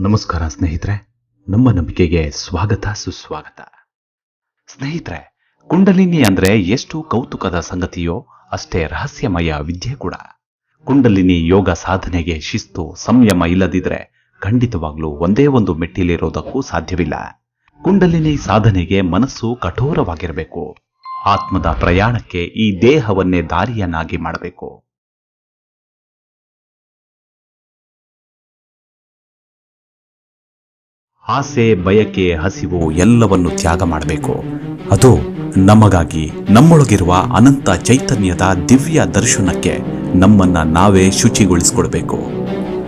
ನಮಸ್ಕಾರ ಸ್ನೇಹಿತರೆ, ನಮ್ಮ ನಂಬಿಕೆಗೆ ಸ್ವಾಗತ, ಸುಸ್ವಾಗತ. ಸ್ನೇಹಿತರೆ, ಕುಂಡಲಿನಿ ಅಂದ್ರೆ ಎಷ್ಟು ಕೌತುಕದ ಸಂಗತಿಯೋ ಅಷ್ಟೇ ರಹಸ್ಯಮಯ ವಿದ್ಯೆ ಕೂಡ. ಕುಂಡಲಿನಿ ಯೋಗ ಸಾಧನೆಗೆ ಶಿಸ್ತು, ಸಂಯಮ ಇಲ್ಲದಿದ್ರೆ ಖಂಡಿತವಾಗ್ಲೂ ಒಂದೇ ಒಂದು ಮೆಟ್ಟಿಲಿರೋದಕ್ಕೂ ಸಾಧ್ಯವಿಲ್ಲ. ಕುಂಡಲಿನಿ ಸಾಧನೆಗೆ ಮನಸ್ಸು ಕಠೋರವಾಗಿರಬೇಕು. ಆತ್ಮದ ಪ್ರಯಾಣಕ್ಕೆ ಈ ದೇಹವನ್ನೇ ದಾರಿಯನ್ನಾಗಿ ಮಾಡಬೇಕು. ಆಸೆ, ಬಯಕೆ, ಹಸಿವು ಎಲ್ಲವನ್ನು ತ್ಯಾಗ ಮಾಡಬೇಕು. ಅದು ನಮಗಾಗಿ ನಮ್ಮೊಳಗಿರುವ ಅನಂತ ಚೈತನ್ಯದ ದಿವ್ಯ ದರ್ಶನಕ್ಕೆ ನಮ್ಮನ್ನ ನಾವೇ ಶುಚಿಗೊಳಿಸಿಕೊಳ್ಬೇಕು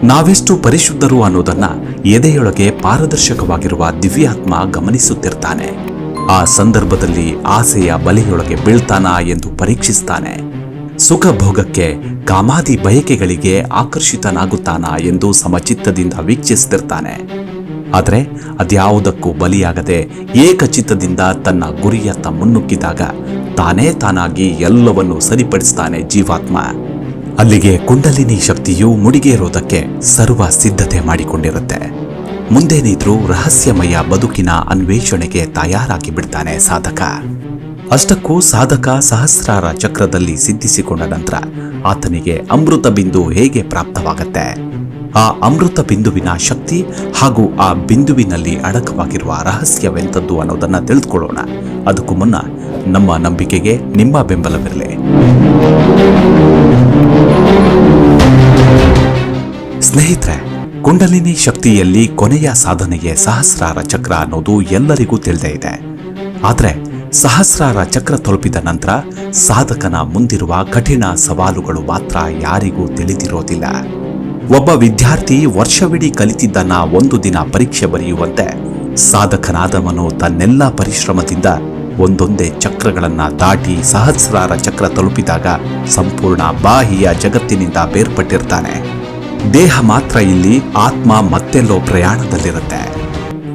ನಾವೆಷ್ಟು ಪರಿಶುದ್ಧರು ಅನ್ನೋದನ್ನ ಎದೆಯೊಳಗೆ ಪಾರದರ್ಶಕವಾಗಿರುವ ದಿವ್ಯಾತ್ಮ ಗಮನಿಸುತ್ತಿರ್ತಾನೆ. ಆ ಸಂದರ್ಭದಲ್ಲಿ ಆಸೆಯ ಬಲೆಯೊಳಗೆ ಬೀಳ್ತಾನಾ ಎಂದು ಪರೀಕ್ಷಿಸ್ತಾನೆ. ಸುಖ ಭೋಗಕ್ಕೆ ಕಾಮಾದಿ ಬಯಕೆಗಳಿಗೆ ಆಕರ್ಷಿತನಾಗುತ್ತಾನಾ ಎಂದು ಸಮಚಿತ್ತದಿಂದ ವೀಕ್ಷಿಸ್ತಿರ್ತಾನೆ. ಆದರೆ ಅದ್ಯಾವುದಕ್ಕೂ ಬಲಿಯಾಗದೆ ಏಕಚಿತ್ತದಿಂದ ತನ್ನ ಗುರಿಯತ್ತ ಮುನ್ನುಗ್ಗಿದಾಗ ತಾನೇ ತಾನಾಗಿ ಎಲ್ಲವನ್ನೂ ಸರಿಪಡಿಸ್ತಾನೆ ಜೀವಾತ್ಮ. ಅಲ್ಲಿಗೆ ಕುಂಡಲಿನಿ ಶಕ್ತಿಯು ಮುಡಿಗೇರೋದಕ್ಕೆ ಸರ್ವ ಸಿದ್ಧತೆ ಮಾಡಿಕೊಂಡಿರುತ್ತೆ. ಮುಂದೇನಿದ್ರೂ ರಹಸ್ಯಮಯ ಬದುಕಿನ ಅನ್ವೇಷಣೆಗೆ ತಯಾರಾಗಿ ಬಿಡ್ತಾನೆ ಸಾಧಕ. ಅಷ್ಟಕ್ಕೂ ಸಾಧಕ ಸಹಸ್ರಾರ ಚಕ್ರದಲ್ಲಿ ಸಿದ್ಧಿಸಿಕೊಂಡ ನಂತರ ಆತನಿಗೆ ಅಮೃತ ಬಿಂದು ಹೇಗೆ ಪ್ರಾಪ್ತವಾಗತ್ತೆ? ಆ ಅಮೃತ ಬಿಂದುವಿನ ಶಕ್ತಿ ಹಾಗೂ ಆ ಬಿಂದುವಿನಲ್ಲಿ ಅಡಕವಾಗಿರುವ ರಹಸ್ಯವೆಂಥದ್ದು ಅನ್ನೋದನ್ನು ತಿಳಿದುಕೊಳ್ಳೋಣ. ಅದಕ್ಕೂ ಮುನ್ನ ನಮ್ಮ ನಂಬಿಕೆಗೆ ನಿಮ್ಮ ಬೆಂಬಲವಿರಲಿ. ಸ್ನೇಹಿತರೆ, ಕುಂಡಲಿನಿ ಶಕ್ತಿಯಲ್ಲಿ ಕೊನೆಯ ಸಾಧನೆಗೆ ಸಹಸ್ರಾರ ಚಕ್ರ ಅನ್ನೋದು ಎಲ್ಲರಿಗೂ ತಿಳಿದೇ ಇದೆ. ಆದರೆ ಸಹಸ್ರಾರ ಚಕ್ರ ತಲುಪಿದ ನಂತರ ಸಾಧಕನ ಮುಂದಿರುವ ಕಠಿಣ ಸವಾಲುಗಳು ಮಾತ್ರ ಯಾರಿಗೂ ತಿಳಿದಿರೋದಿಲ್ಲ. ಒಬ್ಬ ವಿದ್ಯಾರ್ಥಿ ವರ್ಷವಿಡೀ ಕಲಿತಿದ್ದನ್ನ ಒಂದು ದಿನ ಪರೀಕ್ಷೆ ಬರೆಯುವಂತೆ ಸಾಧಕನಾದವನು ತನ್ನೆಲ್ಲ ಪರಿಶ್ರಮದಿಂದ ಒಂದೊಂದೇ ಚಕ್ರಗಳನ್ನ ದಾಟಿ ಸಹಸ್ರಾರ ಚಕ್ರ ತಲುಪಿದಾಗ ಸಂಪೂರ್ಣ ಬಾಹಿಯ ಜಗತ್ತಿನಿಂದ ಬೇರ್ಪಟ್ಟಿರ್ತಾನೆ. ದೇಹ ಮಾತ್ರ ಇಲ್ಲಿ ಆತ್ಮ ಮತ್ತೆಲ್ಲೋ ಪ್ರಯಾಣದಲ್ಲಿರುತ್ತೆ.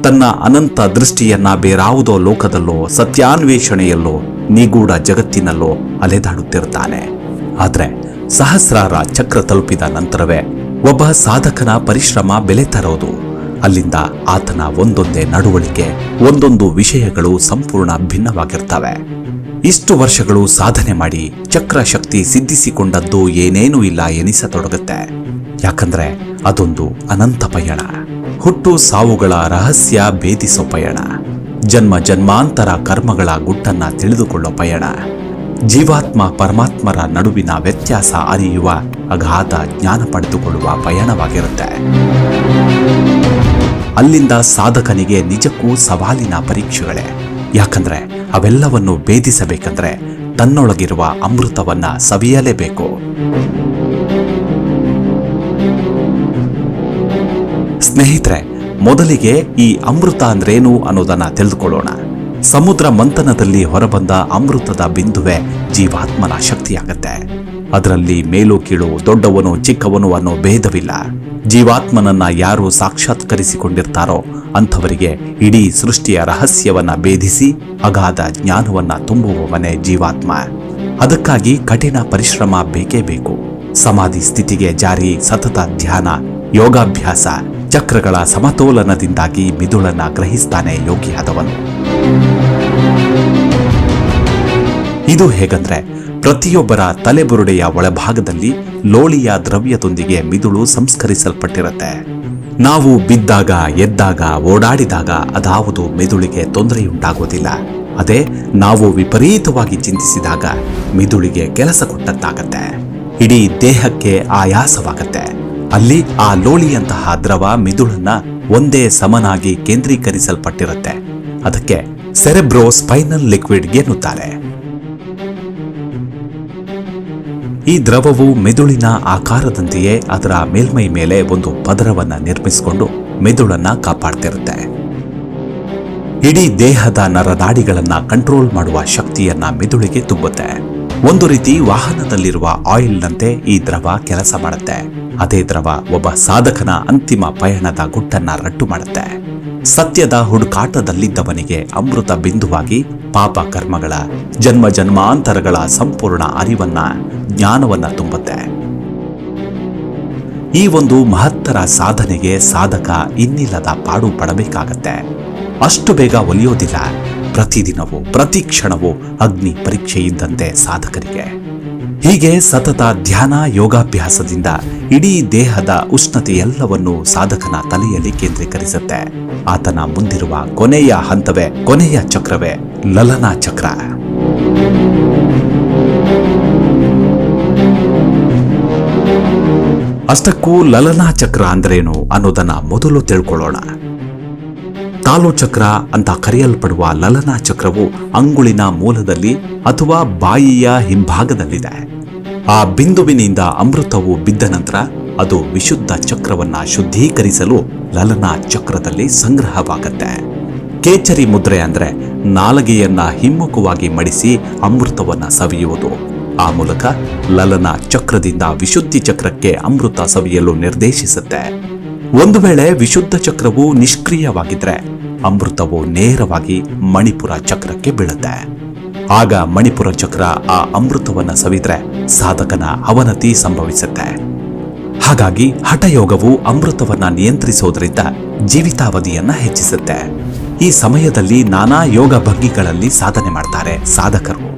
ತನ್ನ ಅನಂತ ದೃಷ್ಟಿಯನ್ನ ಬೇರಾವುದೋ ಲೋಕದಲ್ಲೋ, ಸತ್ಯಾನ್ವೇಷಣೆಯಲ್ಲೋ, ನಿಗೂಢ ಜಗತ್ತಿನಲ್ಲೋ ಅಲೆದಾಡುತ್ತಿರ್ತಾನೆ. ಆದರೆ ಸಹಸ್ರಾರ ಚಕ್ರ ತಲುಪಿದ ನಂತರವೇ ಒಬ್ಬ ಸಾಧಕನ ಪರಿಶ್ರಮ ಬೆಲೆ ತರೋದು. ಅಲ್ಲಿಂದ ಆತನ ಒಂದೊಂದೇ ನಡವಳಿಕೆ, ಒಂದೊಂದು ವಿಷಯಗಳು ಸಂಪೂರ್ಣ ಭಿನ್ನವಾಗಿರ್ತವೆ. ಇಷ್ಟು ವರ್ಷಗಳು ಸಾಧನೆ ಮಾಡಿ ಚಕ್ರಶಕ್ತಿ ಸಿದ್ಧಿಸಿಕೊಂಡದ್ದು ಏನೇನೂ ಇಲ್ಲ ಎನಿಸತೊಡಗುತ್ತೆ. ಯಾಕಂದ್ರೆ ಅದೊಂದು ಅನಂತ ಪಯಣ. ಹುಟ್ಟು ಸಾವುಗಳ ರಹಸ್ಯ ಭೇದಿಸೋ ಪಯಣ. ಜನ್ಮ ಜನ್ಮಾಂತರ ಕರ್ಮಗಳ ಗುಟ್ಟನ್ನ ತಿಳಿದುಕೊಳ್ಳೋ ಪಯಣ. ಜೀವಾತ್ಮ ಪರಮಾತ್ಮರ ನಡುವಿನ ವ್ಯತ್ಯಾಸ ಅರಿಯುವ ಅಗಾಧ ಜ್ಞಾನ ಪಡೆದುಕೊಳ್ಳುವ ಪಯಣವಾಗಿರುತ್ತೆ. ಅಲ್ಲಿಂದ ಸಾಧಕನಿಗೆ ನಿಜಕ್ಕೂ ಸವಾಲಿನ ಪರೀಕ್ಷೆಗಳೇ. ಯಾಕಂದ್ರೆ ಅವೆಲ್ಲವನ್ನು ಭೇದಿಸಬೇಕಂದ್ರೆ ತನ್ನೊಳಗಿರುವ ಅಮೃತವನ್ನ ಸವಿಯಲೇಬೇಕು. ಸ್ನೇಹಿತರೆ, ಮೊದಲಿಗೆ ಈ ಅಮೃತ ಅಂದ್ರೇನು ಅನ್ನೋದನ್ನ ತಿಳಿದುಕೊಳ್ಳೋಣ. ಸಮುದ್ರ ಮಂಥನದಲ್ಲಿ ಹೊರಬಂದ ಅಮೃತದ ಬಿಂದುವೆ ಜೀವಾತ್ಮನ ಶಕ್ತಿಯಾಗತ್ತೆ. ಅದರಲ್ಲಿ ಮೇಲು ಕೀಳು ದೊಡ್ಡವನು ಚಿಕ್ಕವನು ಅನ್ನೋ ಭೇದವಿಲ್ಲ. ಜೀವಾತ್ಮನನ್ನ ಯಾರು ಸಾಕ್ಷಾತ್ಕರಿಸಿಕೊಂಡಿರ್ತಾರೋ ಅಂಥವರಿಗೆ ಇಡೀ ಸೃಷ್ಟಿಯ ರಹಸ್ಯವನ್ನ ಭೇದಿಸಿ ಅಗಾಧ ಜ್ಞಾನವನ್ನ ತುಂಬುವವನೇ ಜೀವಾತ್ಮ. ಅದಕ್ಕಾಗಿ ಕಠಿಣ ಪರಿಶ್ರಮ ಬೇಕೇ ಬೇಕು. ಸಮಾಧಿ ಸ್ಥಿತಿಗೆ ಜಾರಿ ಸತತ ಧ್ಯಾನ, ಯೋಗಾಭ್ಯಾಸ, ಚಕ್ರಗಳ ಸಮತೋಲನದಿಂದಾಗಿ ಮಿದುಳನ್ನ ಗ್ರಹಿಸ್ತಾನೆ ಯೋಗಿಯಾದವನು. ಇದು ಹೇಗಂದ್ರೆ, ಪ್ರತಿಯೊಬ್ಬರ ತಲೆಬುರುಡೆಯ ಒಳಭಾಗದಲ್ಲಿ ಲೋಳಿಯ ದ್ರವ್ಯದೊಂದಿಗೆ ಮಿದುಳು ಸಂಸ್ಕರಿಸಲ್ಪಟ್ಟಿರುತ್ತೆ. ನಾವು ಬಿದ್ದಾಗ, ಎದ್ದಾಗ, ಓಡಾಡಿದಾಗ ಅದಾವುದು ಮೆದುಳಿಗೆ ತೊಂದರೆಯುಂಟಾಗೋದಿಲ್ಲ ಅದೇ, ನಾವು ವಿಪರೀತವಾಗಿ ಚಿಂತಿಸಿದಾಗ ಮಿದುಳಿಗೆ ಕೆಲಸ ಕೊಟ್ಟಂತಾಗತ್ತೆ. ಇಡೀ ದೇಹಕ್ಕೆ ಆಯಾಸವಾಗತ್ತೆ. ಅಲ್ಲಿ ಆ ಲೋಳಿಯಂತಹ ದ್ರವ ಮಿದುಳನ್ನ ಒಂದೇ ಸಮನಾಗಿ ಕೇಂದ್ರೀಕರಿಸಲ್ಪಟ್ಟಿರುತ್ತೆ. ಅದಕ್ಕೆ ಸೆರೆಬ್ರೋ ಸ್ಪೈನಲ್ ಲಿಕ್ವಿಡ್ ಎನ್ನುತ್ತಾರೆ ಈ ದ್ರವವು ಮೆದುಳಿನ ಆಕಾರದಂತೆಯೇ ಅದರ ಮೇಲ್ಮೈ ಮೇಲೆ ಒಂದು ಪದರವನ್ನು ನಿರ್ಮಿಸಿಕೊಂಡು ಮೆದುಳನ್ನ ಕಾಪಾಡ್ತಿರುತ್ತೆ. ಇಡೀ ದೇಹದ ನರನಾಡಿಗಳನ್ನ ಕಂಟ್ರೋಲ್ ಮಾಡುವ ಶಕ್ತಿಯನ್ನ ಮೆದುಳಿಗೆ ತುಂಬುತ್ತೆ. ಒಂದು ರೀತಿ ವಾಹನದಲ್ಲಿರುವ ಆಯಿಲ್ನಂತೆ ಈ ದ್ರವ ಕೆಲಸ ಮಾಡುತ್ತೆ. ಅದೇ ದ್ರವ ಒಬ್ಬ ಸಾಧಕನ ಅಂತಿಮ ಪಯಣದ ಗುಟ್ಟನ್ನ ರಟ್ಟು ಮಾಡುತ್ತೆ. ಸತ್ಯದ ಹುಡುಕಾಟದಲ್ಲಿದ್ದವನಿಗೆ ಅಮೃತ ಬಿಂದುವಾಗಿ ಪಾಪ ಕರ್ಮಗಳ, ಜನ್ಮ ಜನ್ಮಾಂತರಗಳ ಸಂಪೂರ್ಣ ಅರಿವನ್ನ, ಜ್ಞಾನವನ್ನ ತುಂಬುತ್ತೆ. ಈ ಒಂದು ಮಹತ್ತರ ಸಾಧನೆಗೆ ಸಾಧಕ ಇನ್ನಿಲ್ಲದ ಪಾಡು ಪಡಬೇಕಾಗತ್ತೆ. ಅಷ್ಟು ಬೇಗ ಒಲಿಯೋದಿಲ್ಲ. ಪ್ರತಿದಿನವೂ, ಪ್ರತಿ ಕ್ಷಣವೂ ಅಗ್ನಿ ಪರೀಕ್ಷೆ ಇದ್ದಂತೆ ಸಾಧಕರಿಗೆ. ಹೀಗೆ ಸತತ ಧ್ಯಾನ ಯೋಗಾಭ್ಯಾಸದಿಂದ ಇಡೀ ದೇಹದ ಉಷ್ಣತೆ ಎಲ್ಲವನ್ನೂ ಸಾಧಕನ ತಲೆಯಲ್ಲಿ ಕೇಂದ್ರೀಕರಿಸುತ್ತೆ. ಆತನ ಮುಂದಿರುವ ಕೊನೆಯ ಹಂತವೇ ಕೊನೆಯ ಚಕ್ರವೇ ಲಲನಾ ಚಕ್ರ. ಅಷ್ಟಕ್ಕೂ ಲಲನಾ ಚಕ್ರ ಅಂದ್ರೇನು ಅನ್ನೋದನ್ನ ಮೊದಲು ತಿಳ್ಕೊಳ್ಳೋಣ. ತಾಲು ಚಕ್ರ ಅಂತ ಕರೆಯಲ್ಪಡುವ ಲಲನಾ ಚಕ್ರವು ಅಂಗುಳಿನ ಮೂಲದಲ್ಲಿ ಅಥವಾ ಬಾಯಿಯ ಹಿಂಭಾಗದಲ್ಲಿದೆ. ಆ ಬಿಂದುವಿನಿಂದ ಅಮೃತವು ಬಿದ್ದ ನಂತರ ಅದು ವಿಶುದ್ಧ ಚಕ್ರವನ್ನ ಶುದ್ಧೀಕರಿಸಲು ಲಲನಾ ಚಕ್ರದಲ್ಲಿ ಸಂಗ್ರಹವಾಗತ್ತೆ. ಕೇಚರಿ ಮುದ್ರೆ ಅಂದ್ರೆ ನಾಲಗೆಯನ್ನ ಹಿಮ್ಮುಖವಾಗಿ ಮಡಿಸಿ ಅಮೃತವನ್ನ ಸವಿಯುವುದು. ಆ ಮೂಲಕ ಲಲನ ಚಕ್ರದಿಂದ ವಿಶುದ್ಧಿ ಚಕ್ರಕ್ಕೆ ಅಮೃತ ಸವಿಯಲು ನಿರ್ದೇಶಿಸುತ್ತೆ. ಒಂದು ವೇಳೆ ವಿಶುದ್ಧ ಚಕ್ರವು ನಿಷ್ಕ್ರಿಯವಾಗಿದ್ರೆ ಅಮೃತವು ನೇರವಾಗಿ ಮಣಿಪುರ ಚಕ್ರಕ್ಕೆ ಬೀಳುತ್ತೆ. ಆಗ ಮಣಿಪುರ ಚಕ್ರ ಆ ಅಮೃತವನ್ನ ಸವಿದ್ರೆ ಸಾಧಕನ ಅವನತಿ ಸಂಭವಿಸುತ್ತೆ. ಹಾಗಾಗಿ ಹಠಯೋಗವು ಅಮೃತವನ್ನ ನಿಯಂತ್ರಿಸೋದ್ರಿಂದ ಜೀವಿತಾವಧಿಯನ್ನ ಹೆಚ್ಚಿಸುತ್ತೆ. ಈ ಸಮಯದಲ್ಲಿ ನಾನಾ ಯೋಗ ಭಂಗಿಗಳಲ್ಲಿ ಸಾಧನೆ ಮಾಡ್ತಾರೆ ಸಾಧಕರು.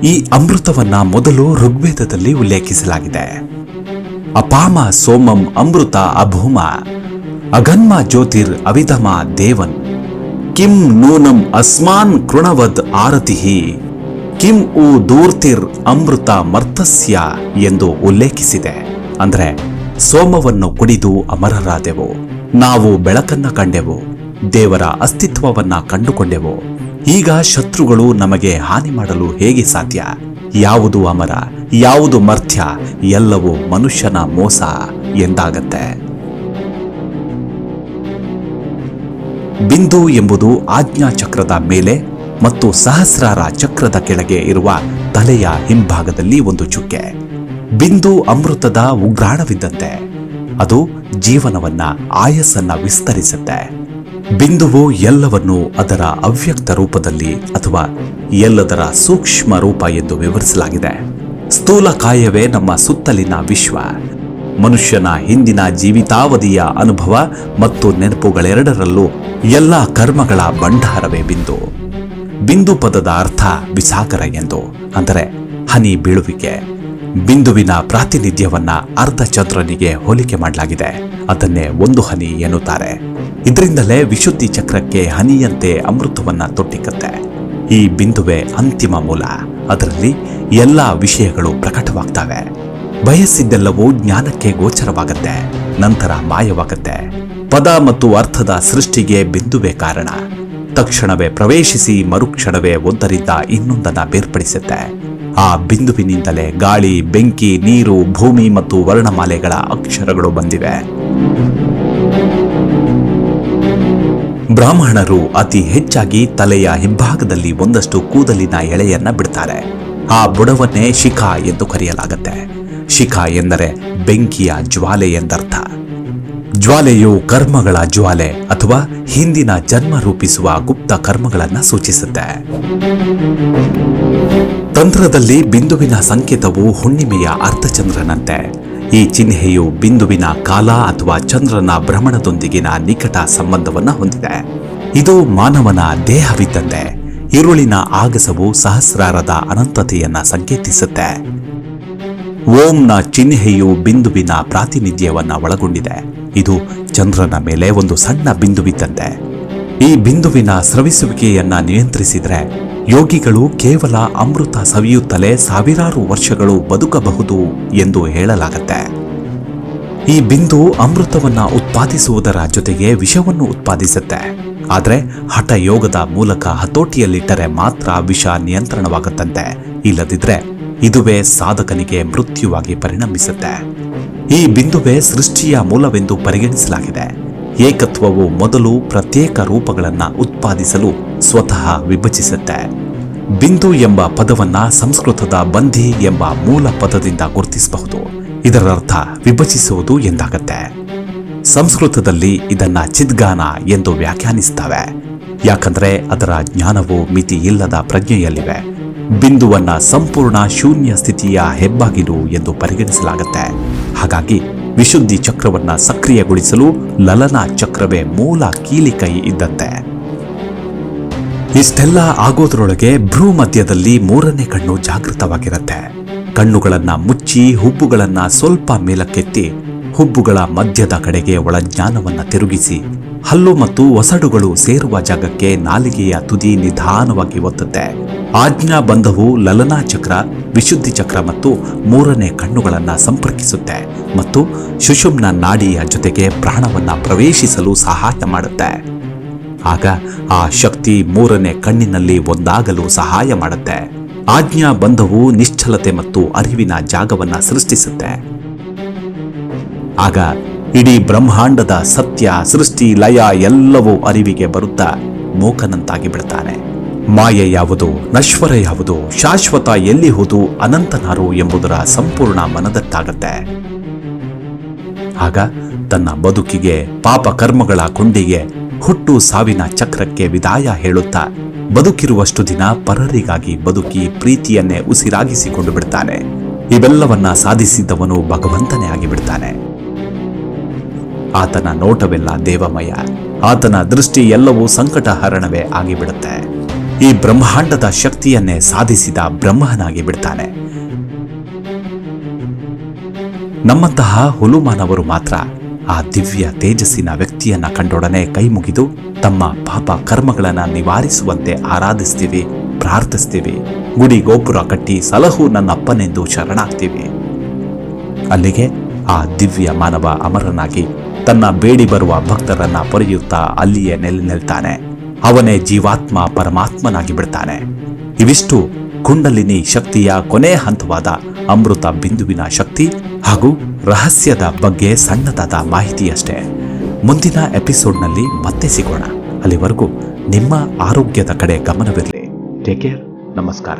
ಈ ಅಮೃತವನ್ನ ಮೊದಲು ಋಗ್ವೇದದಲ್ಲಿ ಉಲ್ಲೇಖಿಸಲಾಗಿದೆ. ಅಪಾಮ ಸೋಮಂ ಅಮೃತ ಅಭೂಮ. ಅಗನ್ಮ ಜ್ಯೋತಿರ್ ಅವಿಧಮ ದೇವನ್. ಕಿಂ ನೂನಂ ಅಸ್ಮಾನ್ ಕೃಣವದ್ ಆರತಿಹಿ. ಕಿಂ ಉ ದೂರ್ತಿರ್ ಅಮೃತ ಮರ್ತಸ್ಯ ಎಂದು ಉಲ್ಲೇಖಿಸಿದೆ. ಅಂದ್ರೆ ಸೋಮವನ್ನು ಕುಡಿದು ಅಮರರಾದೆವು. ನಾವು ಬೆಳಕನ್ನ ಕಂಡೆವು. ದೇವರ ಅಸ್ತಿತ್ವವನ್ನ ಕಂಡುಕೊಂಡೆವು. ಈಗ ಶತ್ರುಗಳು ನಮಗೆ ಹಾನಿ ಮಾಡಲು ಹೇಗೆ ಸಾಧ್ಯ? ಯಾವುದು ಅಮರ? ಯಾವುದು ಮರ್ಥ್ಯ ಎಲ್ಲವೂ ಮನುಷ್ಯನ ಮೋಸ ಎಂದಾಗತ್ತೆ. ಬಿಂದು ಎಂಬುದು ಆಜ್ಞಾ ಚಕ್ರದ ಮೇಲೆ ಮತ್ತು ಸಹಸ್ರಾರ ಚಕ್ರದ ಕೆಳಗೆ ಇರುವ ತಲೆಯ ಹಿಂಭಾಗದಲ್ಲಿ ಒಂದು ಚುಕ್ಕೆ. ಬಿಂದು ಅಮೃತದ ಉಗ್ರಾಣವಿದ್ದಂತೆ. ಅದು ಜೀವನವನ್ನ ಆಯಸ್ಸನ್ನ ವಿಸ್ತರಿಸುತ್ತೆ. ಬಿಂದುವು ಎಲ್ಲವನ್ನೂ ಅದರ ಅವ್ಯಕ್ತ ರೂಪದಲ್ಲಿ ಅಥವಾ ಎಲ್ಲದರ ಸೂಕ್ಷ್ಮ ರೂಪ ಎಂದು ವಿವರಿಸಲಾಗಿದೆ. ಸ್ಥೂಲಕಾಯವೇ ನಮ್ಮ ಸುತ್ತಲಿನ ವಿಶ್ವ. ಮನುಷ್ಯನ ಹಿಂದಿನ ಜೀವಿತಾವಧಿಯ ಅನುಭವ ಮತ್ತು ನೆನಪುಗಳೆರಡರಲ್ಲೂ ಎಲ್ಲ ಕರ್ಮಗಳ ಭಂಡಾರವೇ ಬಿಂದು. ಬಿಂದು ಪದದ ಅರ್ಥ ವಿಸಾಗರ ಎಂದು. ಅಂದರೆ ಹನಿ ಬೀಳುವಿಕೆ. ಬಿಂದುವಿನ ಪ್ರಾತಿನಿಧ್ಯವನ್ನ ಅರ್ಧ ಚಂದ್ರನಿಗೆ ಹೋಲಿಕೆ ಮಾಡಲಾಗಿದೆ. ಅದನ್ನೇ ಒಂದು ಹನಿ ಎನ್ನುತ್ತಾರೆ. ಇದರಿಂದಲೇ ವಿಶುದ್ಧಿ ಚಕ್ರಕ್ಕೆ ಹನಿಯಂತೆ ಅಮೃತವನ್ನ ತೊಟ್ಟಿಕ್ಕತ್ತೆ ಈ ಬಿಂದುವೆ ಅಂತಿಮ ಮೂಲ. ಅದರಲ್ಲಿ ಎಲ್ಲ ವಿಷಯಗಳು ಪ್ರಕಟವಾಗ್ತವೆ. ಬಯಸಿದ್ದೆಲ್ಲವೂ ಜ್ಞಾನಕ್ಕೆ ಗೋಚರವಾಗುತ್ತೆ, ನಂತರ ಮಾಯವಾಗುತ್ತೆ. ಪದ ಮತ್ತು ಅರ್ಥದ ಸೃಷ್ಟಿಗೆ ಬಿಂದುವೆ ಕಾರಣ. ತಕ್ಷಣವೇ ಪ್ರವೇಶಿಸಿ ಮರುಕ್ಷಣವೇ ಒಂದರಿಂದ ಇನ್ನೊಂದನ್ನ ಬೇರ್ಪಡಿಸುತ್ತೆ. ಆ ಬಿಂದುವಿನಿಂದಲೇ ಗಾಳಿ, ಬೆಂಕಿ, ನೀರು, ಭೂಮಿ ಮತ್ತು ವರ್ಣಮಾಲೆಗಳ ಅಕ್ಷರಗಳು ಬಂದಿವೆ. ಬ್ರಾಹ್ಮಣರು ಅತಿ ಹೆಚ್ಚಾಗಿ ತಲೆಯ ಹಿಂಭಾಗದಲ್ಲಿ ಒಂದಷ್ಟು ಕೂದಲಿನ ಎಳೆಯನ್ನ ಬಿಡ್ತಾರೆ. ಆ ಬುಡವನ್ನೇ ಶಿಖಾ ಎಂದು ಕರೆಯಲಾಗುತ್ತೆ. ಶಿಖಾ ಎಂದರೆ ಬೆಂಕಿಯ ಜ್ವಾಲೆ ಎಂದರ್ಥ. ಜ್ವಾಲೆಯು ಕರ್ಮಗಳ ಜ್ವಾಲೆ ಅಥವಾ ಹಿಂದಿನ ಜನ್ಮ ರೂಪಿಸುವ ಗುಪ್ತ ಕರ್ಮಗಳನ್ನು ಸೂಚಿಸುತ್ತೆ. ತಂತ್ರದಲ್ಲಿ ಬಿಂದುವಿನ ಸಂಕೇತವು ಹುಣ್ಣಿಮೆಯ ಅರ್ಧಚಂದ್ರನಂತೆ ಈ ಚಿಹ್ನೆಯು ಬಿಂದುವಿನ ಕಾಲ ಅಥವಾ ಚಂದ್ರನ ಭ್ರಮಣದೊಂದಿಗಿನ ನಿಕಟ ಸಂಬಂಧವನ್ನು ಹೊಂದಿದೆ. ಇದು ಮಾನವನ ದೇಹವಿದ್ದಂತೆ. ಇರುಳಿನ ಆಗಸವು ಸಹಸ್ರಾರದ ಅನಂತತೆಯನ್ನ ಸಂಕೇತಿಸುತ್ತೆ. ಓಂನ ಚಿಹ್ನೆಯು ಬಿಂದುವಿನ ಪ್ರಾತಿನಿಧ್ಯವನ್ನು ಒಳಗೊಂಡಿದೆ. ಇದು ಚಂದ್ರನ ಮೇಲೆ ಒಂದು ಸಣ್ಣ ಬಿಂದುವಿದ್ದಂತೆ. ಈ ಬಿಂದುವಿನ ಸ್ರವಿಸುವಿಕೆಯನ್ನ ನಿಯಂತ್ರಿಸಿದರೆ ಯೋಗಿಗಳು ಕೇವಲ ಅಮೃತ ಸವಿಯುತ್ತಲೇ ಸಾವಿರಾರು ವರ್ಷಗಳು ಬದುಕಬಹುದು ಎಂದು ಹೇಳಲಾಗತ್ತೆ. ಈ ಬಿಂದು ಅಮೃತವನ್ನ ಉತ್ಪಾದಿಸುವುದರ ಜೊತೆಗೆ ವಿಷವನ್ನು ಉತ್ಪಾದಿಸುತ್ತೆ. ಆದರೆ ಹಠ ಯೋಗದ ಮೂಲಕ ಹತೋಟಿಯಲ್ಲಿಟ್ಟರೆ ಮಾತ್ರ ವಿಷ ನಿಯಂತ್ರಣವಾಗುತ್ತಂತೆ. ಇಲ್ಲದಿದ್ರೆ ಇದುವೇ ಸಾಧಕನಿಗೆ ಮೃತ್ಯುವಾಗಿ ಪರಿಣಮಿಸುತ್ತೆ. ಈ ಬಿಂದುವೇ ಸೃಷ್ಟಿಯ ಮೂಲವೆಂದು ಪರಿಗಣಿಸಲಾಗಿದೆ. ಏಕತ್ವವು ಮೊದಲು ಪ್ರತ್ಯೇಕ ರೂಪಗಳನ್ನು ಉತ್ಪಾದಿಸಲು ಸ್ವತಃ ವಿಭಜಿಸುತ್ತೆ. ಬಿಂದು ಎಂಬ ಪದವನ್ನ ಸಂಸ್ಕೃತದ ಬಂಧಿ ಎಂಬ ಮೂಲ ಪದದಿಂದ ಗುರುತಿಸಬಹುದು. ಇದರರ್ಥ ವಿಭಜಿಸುವುದು ಎಂದಾಗತ್ತೆ. ಸಂಸ್ಕೃತದಲ್ಲಿ ಇದನ್ನ ಚಿದ್ಗಾನ ಎಂದು ವ್ಯಾಖ್ಯಾನಿಸ್ತವೆ. ಯಾಕಂದ್ರೆ ಅದರ ಜ್ಞಾನವು ಮಿತಿ ಇಲ್ಲದ ಪ್ರಜ್ಞೆಯಲ್ಲಿವೆ. ಬಿಂದುವನ್ನ ಸಂಪೂರ್ಣ ಶೂನ್ಯ ಸ್ಥಿತಿಯ ಹೆಬ್ಬಾಗಿಲು ಎಂದು ಪರಿಗಣಿಸಲಾಗುತ್ತೆ. ಹಾಗಾಗಿ ವಿಶುದ್ಧಿ ಚಕ್ರವನ್ನ ಸಕ್ರಿಯಗೊಳಿಸಲು ಲಲನ ಚಕ್ರವೇ ಮೂಲ ಕೀಲಿಕೈ ಇದ್ದಂತೆ. ಇಷ್ಟೆಲ್ಲ ಆಗೋದ್ರೊಳಗೆ ಭ್ರೂ ಮಧ್ಯದಲ್ಲಿ ಮೂರನೇ ಕಣ್ಣು ಜಾಗೃತವಾಗಿರುತ್ತೆ. ಕಣ್ಣುಗಳನ್ನ ಮುಚ್ಚಿ, ಹುಬ್ಬುಗಳನ್ನ ಸ್ವಲ್ಪ ಮೇಲಕ್ಕೆತ್ತಿ ಹುಬ್ಬುಗಳ ಮಧ್ಯದ ಕಡೆಗೆ ಒಳಜ್ಞಾನವನ್ನ ತಿರುಗಿಸಿ, ಹಲ್ಲು ಮತ್ತು ಒಸಡುಗಳು ಸೇರುವ ಜಾಗಕ್ಕೆ ನಾಲಿಗೆಯ ತುದಿ ನಿಧಾನವಾಗಿ ಒತ್ತುತ್ತೆ. ಆಜ್ಞಾ ಬಂಧವು ಲಲನಾ ಚಕ್ರ, ವಿಶುದ್ಧಿ ಚಕ್ರ ಮತ್ತು ಮೂರನೇ ಕಣ್ಣುಗಳನ್ನು ಸಂಪರ್ಕಿಸುತ್ತೆ ಮತ್ತು ಸುಷುಮ್ನ ನಾಡಿಯ ಜೊತೆಗೆ ಪ್ರಾಣವನ್ನ ಪ್ರವೇಶಿಸಲು ಸಹಾಯ ಮಾಡುತ್ತೆ. ಆಗ ಆ ಶಕ್ತಿ ಮೂರನೇ ಕಣ್ಣಿನಲ್ಲಿ ಒಂದಾಗಲು ಸಹಾಯ ಮಾಡುತ್ತೆ. ಆಜ್ಞಾ ಬಂಧವು ನಿಶ್ಚಲತೆ ಮತ್ತು ಅರಿವಿನ ಜಾಗವನ್ನ ಸೃಷ್ಟಿಸುತ್ತೆ. ಆಗ ಇಡೀ ಬ್ರಹ್ಮಾಂಡದ ಸತ್ಯ, ಸೃಷ್ಟಿ, ಲಯ ಎಲ್ಲವೂ ಅರಿವಿಗೆ ಬರುತ್ತಾ ಮೂಕನಂತಾಗಿ ಬಿಡ್ತಾನೆ. ಮಾಯೆ ಯಾವುದು, ನಶ್ವರ ಯಾವುದು, ಶಾಶ್ವತ ಎಲ್ಲಿ ಹೋದು, ಅನಂತನಾರು ಎಂಬುದರ ಸಂಪೂರ್ಣ ಮನದಟ್ಟಾಗತ್ತೆ. ಆಗ ತನ್ನ ಬದುಕಿಗೆ, ಪಾಪ ಕರ್ಮಗಳ ಕೊಂಡಿಗೆ ಹುಟ್ಟು ಸಾವಿನ ಚಕ್ರಕ್ಕೆ ವಿದಾಯ ಹೇಳುತ್ತಾ ಬದುಕಿರುವಷ್ಟು ದಿನ ಪರರಿಗಾಗಿ ಬದುಕಿ ಪ್ರೀತಿಯನ್ನೇ ಉಸಿರಾಗಿಸಿಕೊಂಡು ಬಿಡ್ತಾನೆ. ಇವೆಲ್ಲವನ್ನ ಸಾಧಿಸಿದ್ದವನು ಭಗವಂತನೇ ಆಗಿಬಿಡ್ತಾನೆ. ಆತನ ನೋಟವೆಲ್ಲ ದೇವಮಯ. ಆತನ ದೃಷ್ಟಿ ಎಲ್ಲವೂ ಸಂಕಟ ಹರಣವೇ ಆಗಿಬಿಡುತ್ತೆ. ಈ ಬ್ರಹ್ಮಾಂಡದ ಶಕ್ತಿಯನ್ನೇ ಸಾಧಿಸಿದ ಬ್ರಹ್ಮನಾಗಿ ಬಿಡ್ತಾನೆ. ನಮ್ಮಂತಹ ಹುಲುಮಾನವರು ಮಾತ್ರ ಆ ದಿವ್ಯ ತೇಜಸ್ಸಿನ ವ್ಯಕ್ತಿಯನ್ನ ಕಂಡೊಡನೆ ಕೈ ಮುಗಿದು ತಮ್ಮ ಪಾಪ ಕರ್ಮಗಳನ್ನ ನಿವಾರಿಸುವಂತೆ ಆರಾಧಿಸ್ತೀವಿ, ಪ್ರಾರ್ಥಿಸ್ತೀವಿ, ಗುಡಿ ಗೋಪುರ ಕಟ್ಟಿ ಸಲಹು ನನ್ನಪ್ಪನೆಂದು ಶರಣಾಗ್ತೀವಿ. ಅಲ್ಲಿಗೆ ಆ ದಿವ್ಯ ಮಾನವ ಅಮರನಾಗಿ ತನ್ನ ಬೇಡಿ ಬರುವ ಭಕ್ತರನ್ನ ಪೊರೆಯುತ್ತಾ ಅಲ್ಲಿಯೇ ನೆಲೆ ನಿಲ್ತಾನೆ. ಅವನೇ ಜೀವಾತ್ಮ ಪರಮಾತ್ಮನಾಗಿ ಬಿಡ್ತಾನೆ. ಇವಿಷ್ಟು ಕುಂಡಲಿನಿ ಶಕ್ತಿಯ ಕೊನೆ ಹಂತವಾದ ಅಮೃತ ಬಿಂದುವಿನ ಶಕ್ತಿ ಹಾಗೂ ರಹಸ್ಯದ ಬಗ್ಗೆ ಸಣ್ಣದಾದ ಮಾಹಿತಿಯಷ್ಟೇ. ಮುಂದಿನ ಎಪಿಸೋಡ್ನಲ್ಲಿ ಮತ್ತೆ ಸಿಗೋಣ. ಅಲ್ಲಿವರೆಗೂ ನಿಮ್ಮ ಆರೋಗ್ಯದ ಕಡೆ ಗಮನವಿರಲಿ. ಟೇಕ್ ಕೇರ್ ನಮಸ್ಕಾರ.